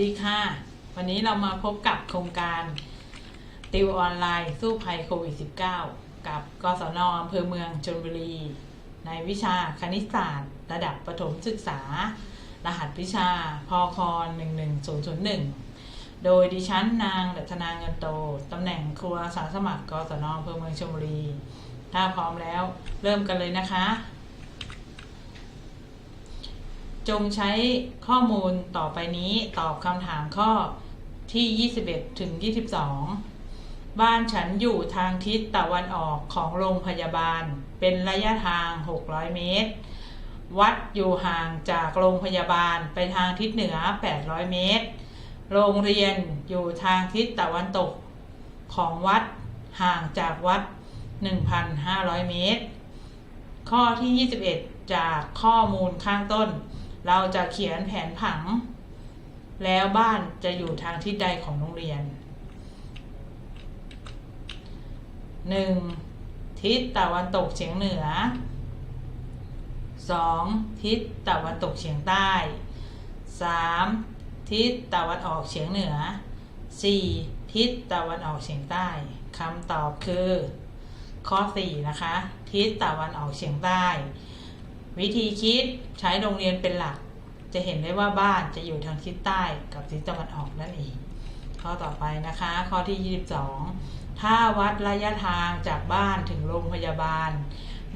ดีค่ะ วันนี้เรามาพบกับโครงการ ติวออนไลน์สู้ภัยโควิด -19 กับกศนอำเภอเมืองชนบุรี ในวิชาคณิตศาสตร์ ระดับประถมศึกษา รหัสวิชาพค11001 โดยดิฉันนางรัตนาเงินโต ตำแหน่งครัวอาสาสมัครกศนอำเภอเมืองชลบุรี ถ้าพร้อมแล้วเริ่มกันเลยนะคะ จงใช้ข้อมูลต่อไปนี้ตอบคำถามข้อที่ 21 ถึง 22 บ้านฉันอยู่ทางทิศตะวันออกของโรงพยาบาล เป็นระยะทาง 600 เมตร วัดอยู่ห่างจากโรงพยาบาลไปทางทิศเหนือ 800 เมตร โรงเรียนอยู่ทางทิศตะวันตกของวัดห่างจากวัด 1,500 เมตร ข้อที่ 21 จากข้อมูลข้างต้น เราจะเขียนแผนผัง แล้วบ้านจะอยู่ทางทิศใดของโรงเรียน 1. ทิศตะวันตกเฉียงเหนือ 2. ทิศตะวันตกเฉียงใต้ 3. ทิศตะวันออกเฉียงเหนือ 4. ทิศตะวันออกเฉียงใต้คำตอบคือ ข้อ 4 นะคะ ทิศตะวันออกเฉียงใต้ วิธีคิดใช้โรงเรียนเป็นหลัก จะเห็นได้ว่าบ้านจะอยู่ทางทิศใต้กับทิศตะวันออกนั่นเองข้อต่อไปนะคะ ข้อที่ 22 ถ้าวัดระยะทางจากบ้านถึงโรงพยาบาล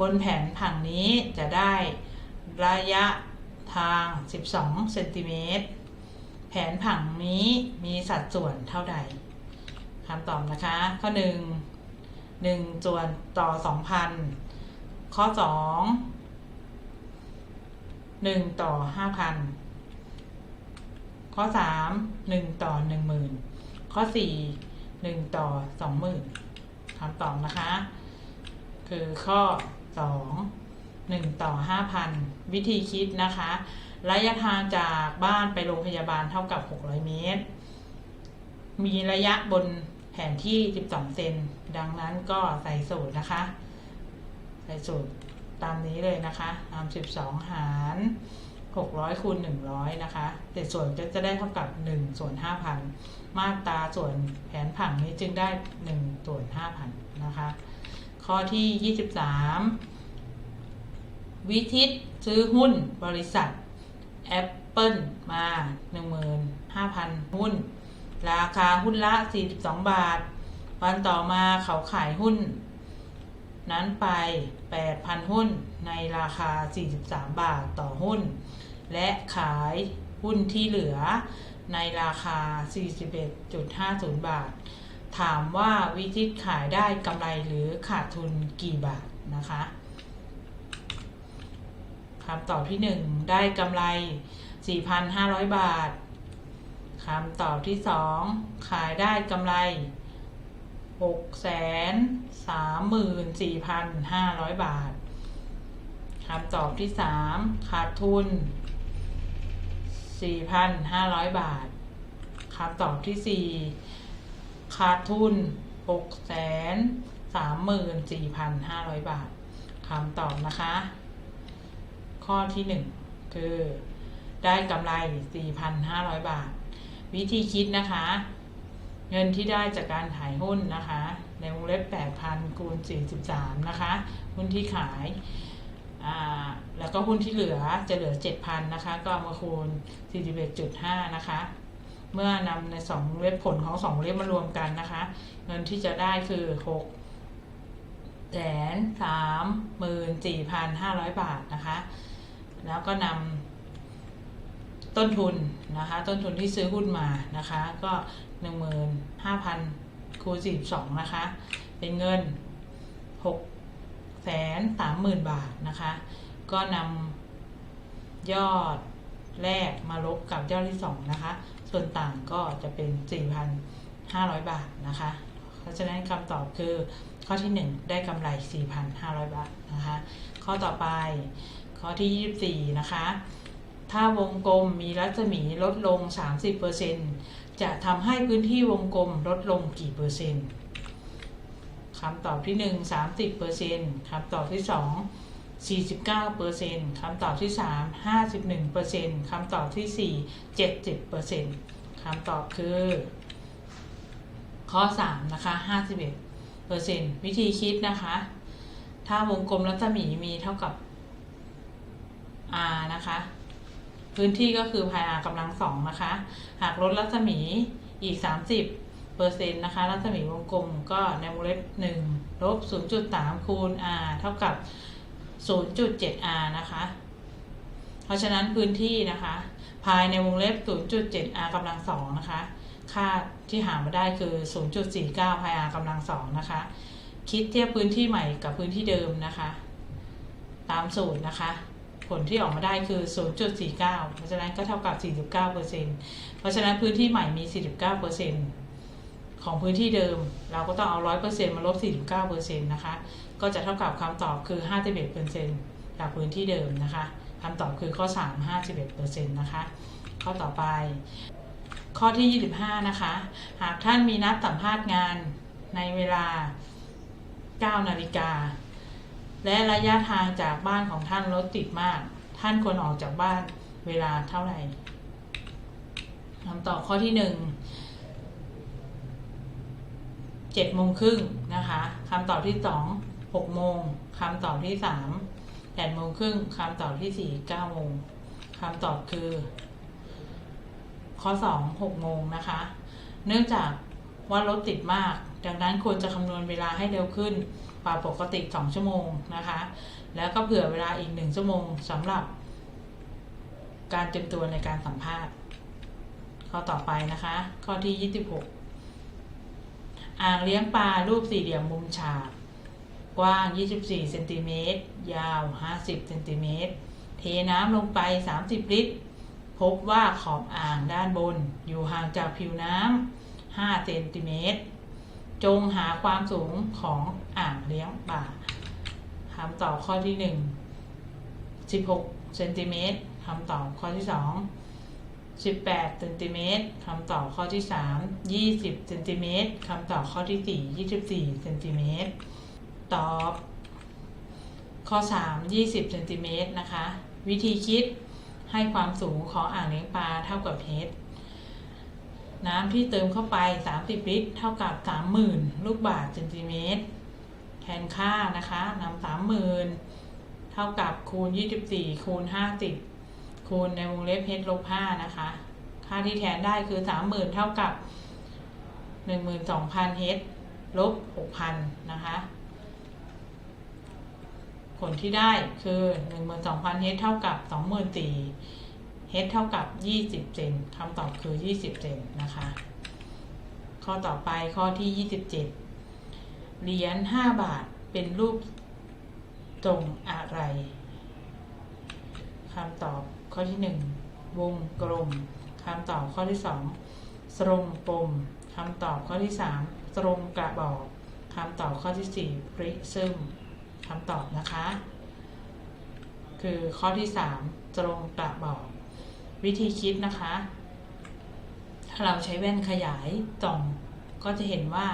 บนแผนผังนี้จะได้ระยะทาง 12 เซนติเมตร แผนผังนี้มีสัดส่วนเท่าใดคำตอบนะคะ ข้อ 1 1ส่วนต่อ 2,000 ข้อ 2 หนึ่งต่อห้าพันข้อสามหนึ่งต่อหนึ่งหมื่นข้อสี่หนึ่งต่อสองหมื่นคำตอบนะคะ คือข้อสองหนึ่งต่อห้าพันวิธีคิดนะคะ ระยะทางจากบ้านไปโรงพยาบาลเท่ากับหกร้อยเมตร มีระยะบนแผนที่ 12 เซน ดังนั้นก็ใส่สูตรนะคะ ใส่สูตร ตามนี้เลยนะคะตาม12 หาร 600คูณ100 นะคะเศษส่วนก็จะได้เท่ากับ 1 ส่วน 5,000 มาตราส่วนแผนผังนี้จึงได้ 1 ส่วน 5,000 นะคะ ข้อที่ 23 วิธีซื้อหุ้นบริษัท Apple มา 15,000 หุ้น ราคาหุ้นละ 42 บาท วันต่อมาเขาขายหุ้น นั้นไป 8,000 หุ้นในราคา 43 บาทต่อหุ้น และขายหุ้นที่เหลือในราคา 41.50 บาท ถามว่าวิธีขายได้กำไรหรือขาดทุนกี่บาทนะคะคำตอบที่ 1 ได้กำไร 4,500 บาทคำตอบที่ 2 ขายได้กำไร หกแสนสามหมื่นสี่พันห้าร้อยบาทคำตอบที่สามขาดทุนสี่พันห้าร้อยบาทคำตอบที่สี่ขาดทุนหกแสนสามหมื่นสี่พันห้าร้อยบาทคำตอบนะคะ ข้อที่หนึ่งคือ ได้กำไรสี่พันห้าร้อยบาท วิธีคิดนะคะ เงินที่ได้จากการขายหุ้นนะคะ ในวงเล็บ 8,000คูณ43 นะคะ หุ้นที่ขาย แล้วก็หุ้นที่เหลือจะเหลือ 7,000 นะคะ ก็มาคูณ 41.5 นะคะ เมื่อนำในสองเล็บผลของสองเล็บมารวมกันนะคะ เงินที่จะได้คือ6แสนสามหมื่นสี่พันห้าร้อยบาทนะคะ แล้วก็นำ ต้นทุนนะคะ ต้นทุนที่ซื้อหุ้นมานะคะ ก็หนึ่งหมื่นห้าพันคูณสี่สองนะคะ เป็นเงินหกแสนสามหมื่นบาทนะคะ ก็นำยอดแรกมาลบกับยอดที่สองนะคะ ส่วนต่างก็จะเป็นสี่พันห้าร้อยบาทนะคะ เพราะฉะนั้นคำตอบคือข้อที่หนึ่งได้กำไรสี่พันห้าร้อยบาทนะคะ ข้อต่อไปข้อที่ยี่สิบสี่นะคะ ถ้าวงกลมมีรัศมีลดลง 30%จะทำให้พื้นที่วงกลมลดลงกี่เปอร์เซ็นต์คำตอบที่ 1 30%คำตอบที่ 2 49%คำตอบที่ 3 51%คำตอบที่ 4 70%คำตอบคือ ข้อ 3 นะคะ 51เปอร์เซ็นต์วิธีคิดนะคะ ถ้าวงกลมรัศมีมีเท่ากับ r นะคะ พื้นที่ก็คือพาย r กำลังสองนะคะ หากลดรัศมีอีก 30เปอร์เซ็นต์นะคะ รัศมีวงกลมก็ในวงเล็บ1ลบ0.3 คูณ r เท่ากับ 0.7r นะคะ เพราะฉะนั้นพื้นที่นะคะ ภายในวงเล็บ 0.7r กำลังสองนะคะ ค่าที่หามาได้คือ 0.49 พาย r กำลังสองนะคะ คิดเทียบพื้นที่ใหม่กับพื้นที่เดิมนะคะ ตามสูตรนะคะ ผลที่ออกมาได้คือ 0.49 เพราะฉะนั้นก็เท่ากับ 49%เพราะฉะนั้นพื้นที่ใหม่มี 49%ของพื้นที่เดิม เราก็ต้องเอา 100%มาลบ 49%นะคะ ก็จะเท่ากับคำตอบคือ 51%จากพื้นที่เดิมนะคะคำตอบคือข้อ 3 51%นะคะ ข้อต่อไป ข้อที่ 25 นะคะ หากท่านมีนัดสัมภาษณ์งานในเวลา 9 นาฬิกา และระยะทางจากบ้านของท่านรถติดมาก ท่านควรออกจากบ้านเวลาเท่าไหร่คำตอบข้อที่หนึ่งเจ็ดโมงครึ่งนะคะคำตอบที่สองหกโมงคำตอบที่สามแปดโมงครึ่งคำตอบที่สี่เก้าโมงคำตอบคือ ข้อสองหกโมงนะคะ เนื่องจากว่ารถติดมาก ดังนั้นควรจะคำนวณเวลาให้เร็วขึ้น กว่าปกติ 2 ชั่วโมงนะคะ แล้วก็เผื่อเวลาอีก 1 ชั่วโมงสำหรับ การเตรียมตัวในการสัมภาษณ์ ข้อต่อไปนะคะ ข้อที่ 26 อ่างเลี้ยงปลารูปสี่เหลี่ยมมุมฉากกว้าง 24 เซนติเมตร ยาว 50 เซนติเมตร เทน้ำลงไป 30 ลิตร พบว่าขอบอ่างด้านบน อยู่ห่างจากผิวน้ำ 5 เซนติเมตร จงหาความสูงของอ่างเลี้ยงปลาคำตอบข้อที่1 16เซนติเมตรคำตอบข้อที่2 18เซนติเมตรคำตอบข้อที่3 20เซนติเมตรคำตอบข้อที่4 24เซนติเมตรตอบ ข้อ3 20เซนติเมตรนะคะ วิธีคิดให้ความสูงของอ่างเลี้ยงปลาเท่ากับ h น้ำที่เติมเข้าไป 30 ลิตร เท่ากับ 30,000 ลูกบาศก์เซนติเมตร แทนค่านะคะนำ30,000 เท่ากับคูณ 24 คูณ 50 คูณในวงเล็บเพชรลบ5นะคะ ค่าที่แทนได้คือ 30,000 เท่ากับ 12,000เฮดลบ 6,000 นะคะ ผลที่ได้คือ 12,000เฮดเท่ากับ 24,000 h เท่ากับ 20 เซนคำตอบคือ 20 เซนนะคะ ข้อต่อไปข้อที่ 27 เหรียญ 5 บาทเป็นรูปตรงอะไรคำตอบข้อที่ 1 วงกลมคำตอบข้อที่ 2 ตรงปมคำตอบข้อที่ 3 ตรงกระบอกคำตอบข้อที่ 4 ปริซึมคำตอบนะคะ คือข้อที่ 3 ตรงกระบอก วิธีคิดนะคะ ถ้าเราใช้แว่นขยายส่องก็จะเห็นว่า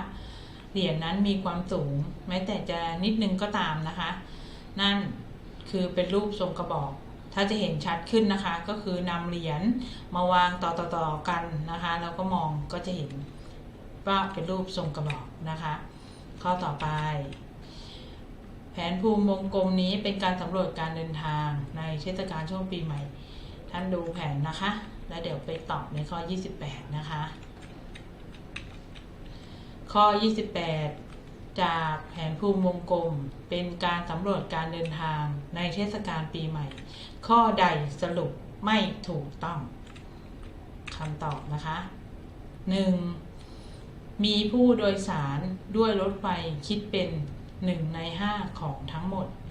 เหรียญนนั้นมีความสูง แม้แต่จะนิดนึงก็ตามนะคะ นั่นคือเป็นรูปทรงกระบอก ถ้าจะเห็นชัดขึ้นนะคะ ก็คือนำเหรียญมาวางต่อๆกันนะคะ แล้วก็มองก็จะเห็นว่าเป็นรูปทรงกระบอกนะคะ ข้อต่อไป แผนภูมิวงกลมนี้เป็นการสำรวจการเดินทางในเทศกาลช่วงปีใหม่ ท่านดูแผนนะคะ แล้วเดี๋ยวไปตอบในข้อ 28 นะคะ ข้อ 28 จากแผนภูมิวงกลมเป็นการสำรวจการเดินทางในเทศกาลปีใหม่ ข้อใดสรุปไม่ถูกต้องคำตอบนะคะ 1. มีผู้โดยสารด้วยรถไฟคิดเป็น 1 ใน 5 ของทั้งหมด 2.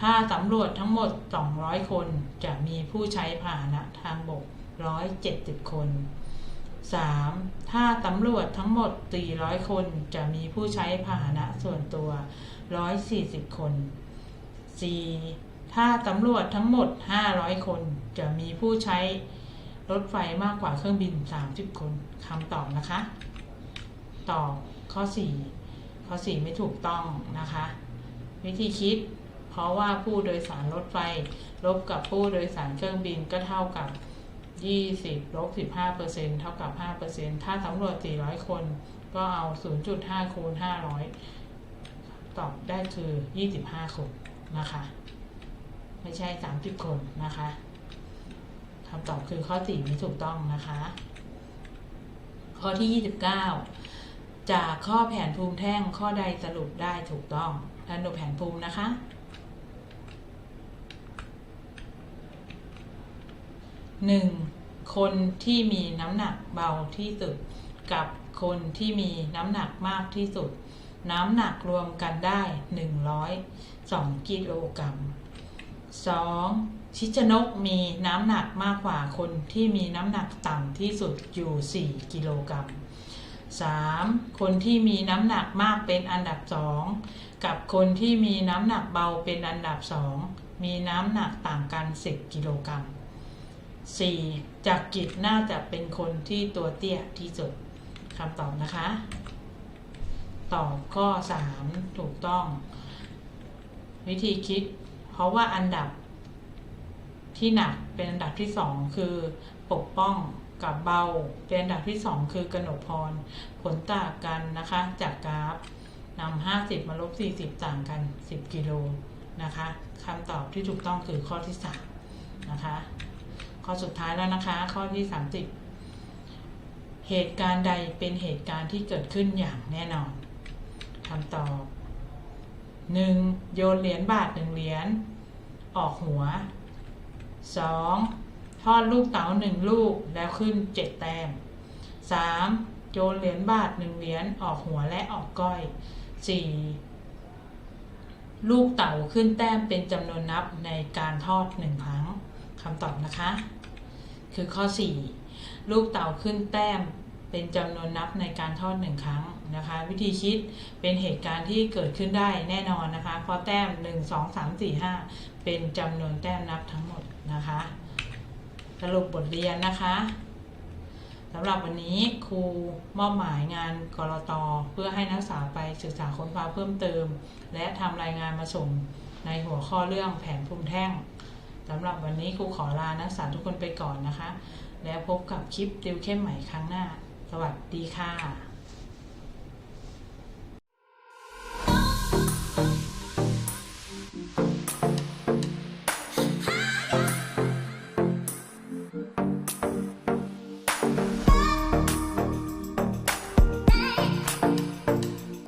ถ้าสำรวจทั้งหมด 200 คนจะมีผู้ใช้พาหนะทางบก 170 คน 3. ถ้าสำรวจทั้งหมด 400 คนจะมีผู้ใช้พาหนะส่วนตัว 140 คน 4. ถ้าสำรวจทั้งหมด 500 คนจะมีผู้ใช้รถไฟมากกว่าเครื่องบิน 30 คนคำตอบนะคะ ตอบข้อ 4 ข้อ 4 ไม่ถูกต้องนะคะ วิธีคิด เพราะว่าผู้โดยสารรถไฟ ลบกับผู้โดยสารเครื่องบินก็เท่ากับยี่สิบลบสิบห้าเปอร์เซ็นเท่ากับห้าเปอร์เซ็นถ้าสำรวจสี่ร้อยคน ก็เอาศูนย์จุดห้าคูณห้าร้อยตอบได้คือยี่สิบห้าคนนะคะ ไม่ใช่สามสิบคนนะคะคำตอบคือข้อสี่นี้ถูกต้องนะคะ ข้อที่ยี่สิบเก้าจากข้อแผนภูมิแท่งข้อใดสรุปได้ถูกต้อง ท่านดูแผนภูมินะคะหนึ่งคนที่มีน้ำหนักเบาที่สุด กับคนที่มีน้ำหนักมากที่สุด น้ำหนักรวมกันได้หนึ่งร้อยสองกิโลกรัมสองชิชนกมีน้ำหนักมากกว่าคนที่มีน้ำหนักต่ำที่สุดอยู่สี่กิโลกรัม สามคนที่มีน้ำหนักมากเป็นอันดับสองกับคนที่มีน้ำหนักเบาเป็นอันดับสองมีน้ำหนักต่างกันสิบกิโลกรัมสี่จากกิจน่าจะเป็นคนที่ตัวเตี้ยที่สุดคำตอบนะคะ ตอบข้อสามถูกต้อง วิธีคิด เพราะว่าอันดับที่หนักเป็นอันดับที่สองคือปกป้อง กับเบาเป็นอันดับที่สองคือกนกพร ผลต่างกันนะคะ จากกราฟนำห้าสิบมาลบสี่สิบต่างกันสิบกิโลนะคะคำตอบที่ถูกต้องคือข้อที่สามนะคะ ข้อสุดท้ายแล้วนะคะ ข้อที่ 30 เหตุการณ์ใดเป็นเหตุการณ์ที่เกิดขึ้นอย่างแน่นอนคำตอบ 1. โยนเหรียญบาทหนึ่งเหรียญออกหัว 2. ทอดลูกเต๋าหนึ่งลูกแล้วขึ้นเจ็ดแต้ม 3. โยนเหรียญบาทหนึ่งเหรียญออกหัวและออกก้อย 4. ลูกเต๋าขึ้นแต้มเป็นจำนวนนับในการทอดหนึ่งครั้งคำตอบนะคะ คือข้อ 4 ลูกเต่าขึ้นแต้มเป็นจำนวนนับในการทอดหนึ่งครั้งนะคะ วิธีคิดเป็นเหตุการณ์ที่เกิดขึ้นได้แน่นอนนะคะเพราะแต้ม 1 2 3 4 5 เป็นจำนวนแต้มนับทั้งหมดนะคะ สรุปบทเรียนนะคะสำหรับวันนี้ครูมอบหมายงานกรตเพื่อให้นักศึกษาไปศึกษาค้นคว้าเพิ่มเติม และทำรายงานมาส่งในหัวข้อเรื่องแผนภูมิแท่งสำหรับวันนี้ครูขอลานักศึกษาทุกคนไปก่อนนะคะ แล้วพบกับคลิปติวเข้มใหม่ครั้งหน้า สวัสดีค่ะ